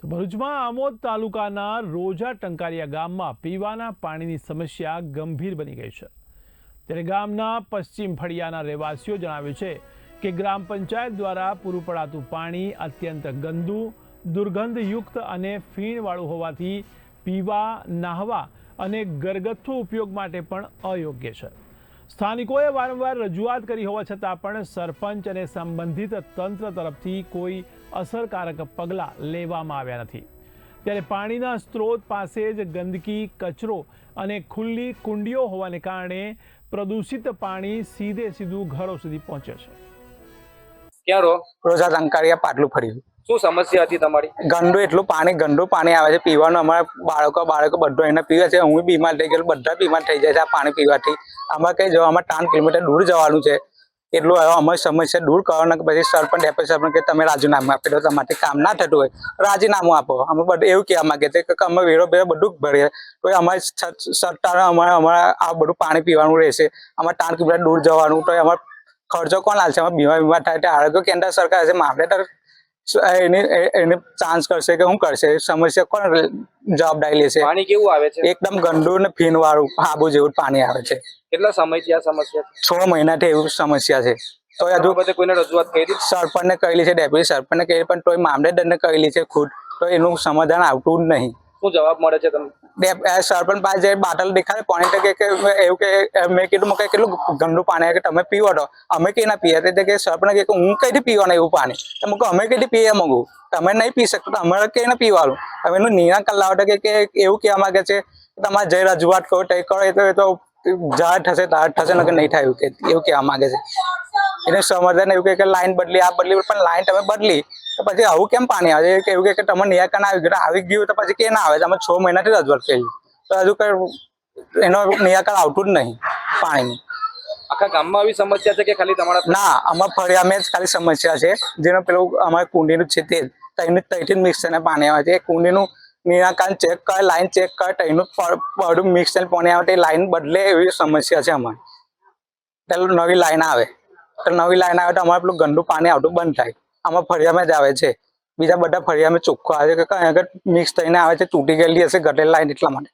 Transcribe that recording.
તો ભરૂચમાં આમોદ તાલુકાના રોજા ટંકારિયા ગામમાં પીવાના પાણીની સમસ્યા ગંભીર બની ગઈ છે. ત્યારે ગામના પશ્ચિમ ફળિયાના રહેવાસીઓ જણાવે છે કે ગ્રામ પંચાયત દ્વારા પૂરું પડાતું પાણી અત્યંત ગંદુ, દુર્ગંધયુક્ત અને ફીણવાળું હોવાથી પીવા, નાહવા અને ઘરગથ્થુ ઉપયોગ માટે પણ અયોગ્ય છે. સ્થાનિકોએ વારંવાર રજૂઆત કરી હોવા છતાં પણ સરપંચ અને સંબંધિત તંત્ર તરફથી કોઈ અસરકારક પગલાં લેવામાં આવ્યા નથી. ત્યારે પાણીના સ્ત્રોત પાસે જ ગંદકી કચરો અને ખુલ્લી કુંડીઓ હોવાને કારણે પ્રદૂષિત પાણી સીધે સીધું ઘરો સુધી પહોંચે છે. ક્યાં રહો? રોજા ટંકારિયા પાટલું ફર્યું. શું સમસ્યા હતી તમારી? ગંદુ એટલું પાણી ગંદુ પાણી આવે છે. પીવાનું અમારા બાળકો બાળકો બધું એને પીવે છે. હું બીમાર થઈ ગયેલું, બધા બીમાર થઈ જાય છે આ પાણી પીવાથી. અમારે કઈ જવામાં ત્રણ કિલોમીટર દૂર જવાનું છે. એટલું હવે અમારી સમસ્યા દૂર કરવાના પછી સરપંચ ડેપ્યુટી સરપંચ કે તમે રાજીનામું આપી દો તમારાથી કામ ના થતું હોય. રાજીનામું આપો. અમે બધું એવું કહેવા માગે છે કે અમે વેરો બેરો બધું ભરીએ. તો અમારી સરકાર અમારે અમારે આ બધું પાણી પીવાનું રહેશે. અમારે ત્રણ કિલોમીટર દૂર જવાનું, તો અમારે ખર્ચો કોણ લાવશે અમે બીમાર બીમાર થાય તો આરોગ્ય કેન્દ્ર સરકાર છે. મામલેદાર એની એને ચાન્સ કરશે કે શું કરશે? સમસ્યા કોણ જવાબદારી લેશે? પાણી કેવું આવે છે? એકદમ ગંદુ ને ફીન વાળું આબુ જેવું પાણી આવે છે. કેટલા સમયથી આ સમસ્યા છ? મહિનાથી એવું સમસ્યા છે. તો હજુ બધે કોઈને રજૂઆત કરી? સરપંચને કહેલી છે ડેપ્યુટી સરપંચને કહેલી પણ તોય મામલેદારને કહેલી છે ખુદ તો એનું સમાધાન આવતું જ નહીં. શું જવાબ મળે છે તમને? સરપંચ પાસે જે બાટલ દેખાડે, પાણી કે કે એવું કે મેં કીધું મેં કેટલું ગંદુ પાણી કે તમે પીવો તો. અમે કઈ ના, પીએ. તો કે સરપંચ કે, હું કઈથી પીવાનું એવું પાણી? તો મેં અમે કઈથી પીએ મગું? તમે નહીં પી શકતો, અમારે કઈ ના પીવાનું? હવે એનું નિરાકરણ લાવો કે કે એવું કહેવા માંગે છે કે તમારે જઈ રજૂઆત કરો, તે કરો, એ તો એ તો જાહેર થશે તાર થશે ને કે નહીં થાય એવું કે, એવું કહેવા માંગે છે. એને સમાધાન એવું કે લાઈન બદલી, આ બદલી, પણ લાઈન તમે બદલી. તો પછી આવું કેમ પાણી આવે? છે કે એવું કે તમે નિરાકરણ આવી ગયું આવી ગયું તો પછી કે ના આવે તમે છ મહિનાથી રજૂઆત કરી તો હજુ કઈ એનો નિરાકરણ આવતું જ નહીં પાણીનું. આખા ગામમાં આવી સમસ્યા છે કે ખાલી તમારા ના અમારા અમે જ ખાલી સમસ્યા છે. જેનો પેલું અમારે કુંડીનું છે તે તઈથી જ મિક્સ થઈને પાણી આવે છે. એ કુંડીનું નિરાકરણ ચેક કરે લાઈન ચેક કરે તઈનું પ- બધું મિક્સ થઈને પાણી આવે તે લાઈન બદલે એવી સમસ્યા છે અમારે. પેલું નવી લાઈન આવે. તો નવી લાઈન આવે તો અમારે પેલું ગંદુ પાણી આવતું બંધ થાય. અમારા ફળિયામાં જ આવે છે. બીજા બધા ફળિયામાં ચોખ્ખો આવે છે કે કઈ આગળ મિક્સ થઈને આવે છે, તૂટી ગયેલી હશે, ઘટેલ લાઈન એટલા માટે.